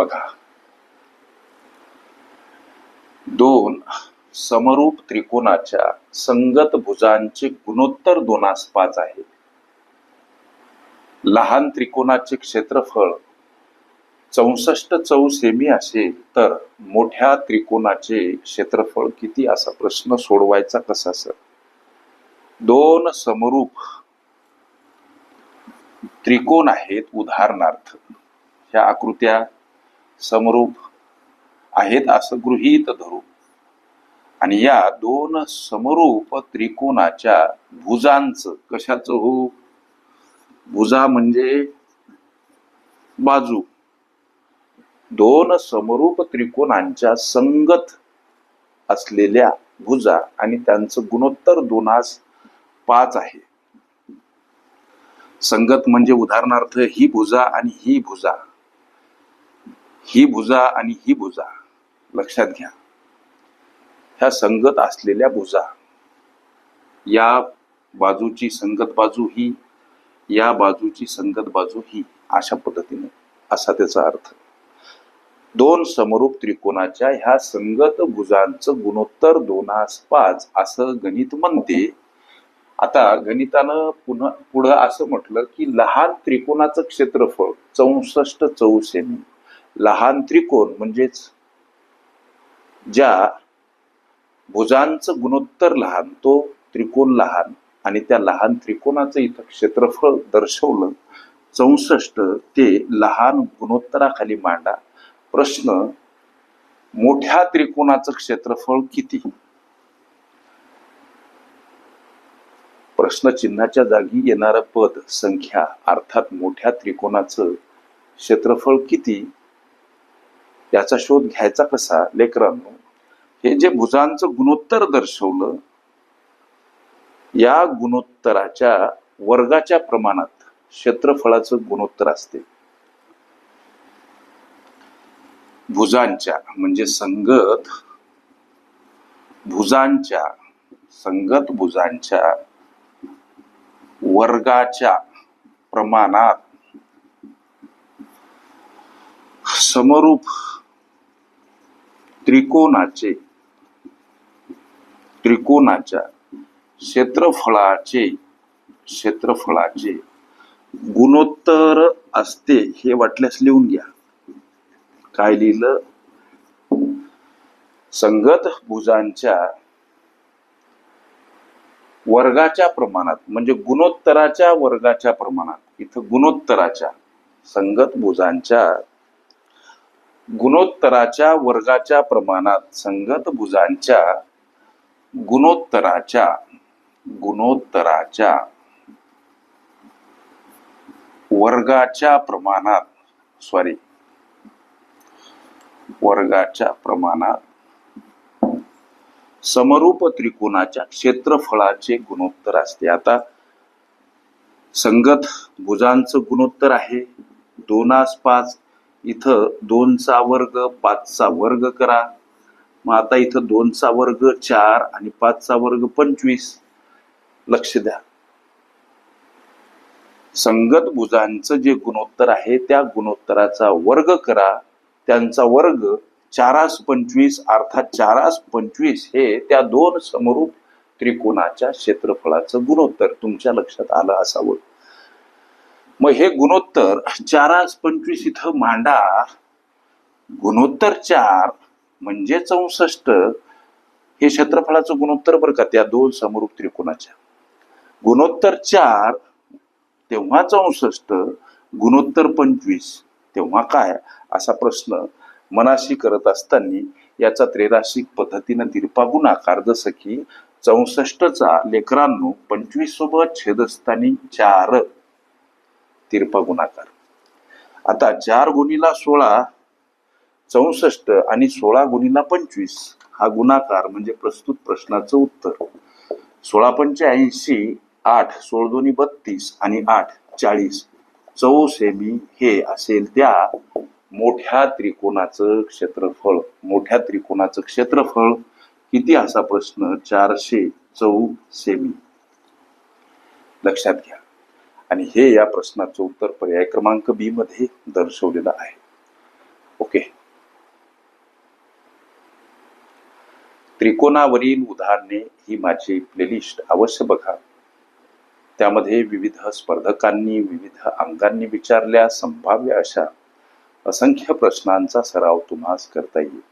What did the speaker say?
बघा. दोन समरूप त्रिकोणाच्या संगत भुजांचे गुणोत्तर दोनास पाच आहे लहान त्रिकोणाचे क्षेत्रफळ चौसष्ट चौ सेमी असेल तर मोठ्या त्रिकोणाचे क्षेत्रफळ किती असा प्रश्न सोडवायचा कसा सर? दोन समरूप त्रिकोण आहेत उदाहरणार्थ. ह्या आकृत्या समरूप आहेत असं गृहीत धरू. आणि या दोन समरूप त्रिकोणाच्या भुजांचं कशाचं हो? भुजा म्हणजे बाजू. दोन समरूप त्रिकोणांच्या संगत असलेल्या भुजा आणि त्यांचं गुणोत्तर दोनास पाच आहे. संगत म्हणजे उदाहरणार्थ ही भुजा आणि ही भुजा. ही भुजा आणि ही भुजा. लक्षात घ्या. ह्या संगत असलेल्या भुजा या बाजूची संगत बाजू ही या बाजूची संगत बाजू ही अशा पद्धतीने असा त्याचा अर्थ. दोन समरूप त्रिकोणाच्या ह्या संगत भुजांचं गुणोत्तर दोनास पाच असं गणित म्हणते. आता गणितानं पुन्हा पुढं असं म्हटलं की लहान त्रिकोणाचं क्षेत्रफळ चौसष्ट चौसेमी. लहान त्रिकोण म्हणजेच ज्या भुजांचं गुणोत्तर लहान तो त्रिकोण लहान आणि त्या लहान त्रिकोणाचं इथं क्षेत्रफळ दर्शवलं. चौसष्ट ते लहान गुणोत्तराखाली मांडा. प्रश्न मोठ्या त्रिकोणाचं क्षेत्रफळ किती? प्रश्नचिन्हाच्या जागी येणारं पद संख्या अर्थात मोठ्या त्रिकोणाचं क्षेत्रफळ किती? याचा शोध घ्यायचा कसा लेकरांनो? हे जे भुजांचं गुणोत्तर दर्शवलं या गुणोत्तराच्या वर्गाच्या प्रमाणात क्षेत्रफळाचं गुणोत्तर असते. भुजांच्या म्हणजे संगत भुजांच्या संगत भुजांच्या वर्गाच्या प्रमाणात समरूप त्रिकोणाचे त्रिकोणाच्या क्षेत्रफळाचे क्षेत्रफळाचे गुणोत्तर असते हे वाटल्यास लिहून घ्या. काय लिहिलं? संगत भुजांच्या वर्गाच्या प्रमाणात म्हणजे गुणोत्तराच्या वर्गाच्या प्रमाणात इथं गुणोत्तराच्या संगत भुजांच्या गुणोत्तराच्या वर्गाच्या प्रमाणात संगत भुजांच्या गुणोत्तराच्या गुणोत्तराच्या वर्गाच्या प्रमाणात सॉरी वर्गाच्या प्रमाणात समरूप त्रिकोणाच्या क्षेत्रफळाचे गुणोत्तर असते. आता संगत भुजांचं गुणोत्तर आहे. दोनास पाच इथं दोनचा वर्ग पाचचा वर्ग करा. मग आता इथं दोनचा वर्ग चार आणि पाचचा वर्ग पंचवीस. लक्ष द्या. संगत भुजांचं जे गुणोत्तर आहे त्या गुणोत्तराचा वर्ग करा. त्यांचा वर्ग चारास पंचवीस अर्थात चारास पंचवीस हे त्या दोन समरूप त्रिकोणाच्या क्षेत्रफळाचं गुणोत्तर तुमच्या लक्षात आलं असावं. मग हे गुणोत्तर चारास पंचवीस इथं मांडा. गुणोत्तर चार म्हणजे चौसष्ट. हे क्षेत्रफळाचं गुणोत्तर बरं का? त्या दोन समरूप त्रिकोणाच्या. गुणोत्तर चार तेव्हा चौसष्ट. गुणोत्तर पंचवीस तेव्हा काय? असा प्रश्न मनाशी करत असताना याचा त्रेराशिक पद्धतीनं तिरपा गुणाकार जसं की चौसष्टचा लेकरांनो पंचवीस सोबत छेदस्थानी चार. तिरपा गुणाकार. आता चार गुणीला सोळा चौसष्ट आणि सोळा गुणीला पंचवीस हा गुणाकार म्हणजे प्रस्तुत प्रश्नाचं उत्तर. सोळा पंच्याऐंशी आठ सोळ दोन्ही बत्तीस आणि आठ चाळीस. चौ सेमी हे असेल त्या मोठ्या त्रिकोणाचं क्षेत्रफळ. मोठ्या त्रिकोणाचं क्षेत्रफळ किती असा प्रश्न? चारशे चौ सेमी लक्षात घ्या. आणि हे या प्रश्नाचं उत्तर पर्याय क्रमांक बी मध्ये दर्शवलेलं आहे. ओके. त्रिकोणावरील उदाहरणे ही माझी प्लेलिस्ट अवश्य बघा. त्यामध्ये विविध स्पर्धकांनी विविध अंगांनी विचारल्या संभाव्य अशा असंख्य प्रश्नांचा सराव तुम्हास करता येईल.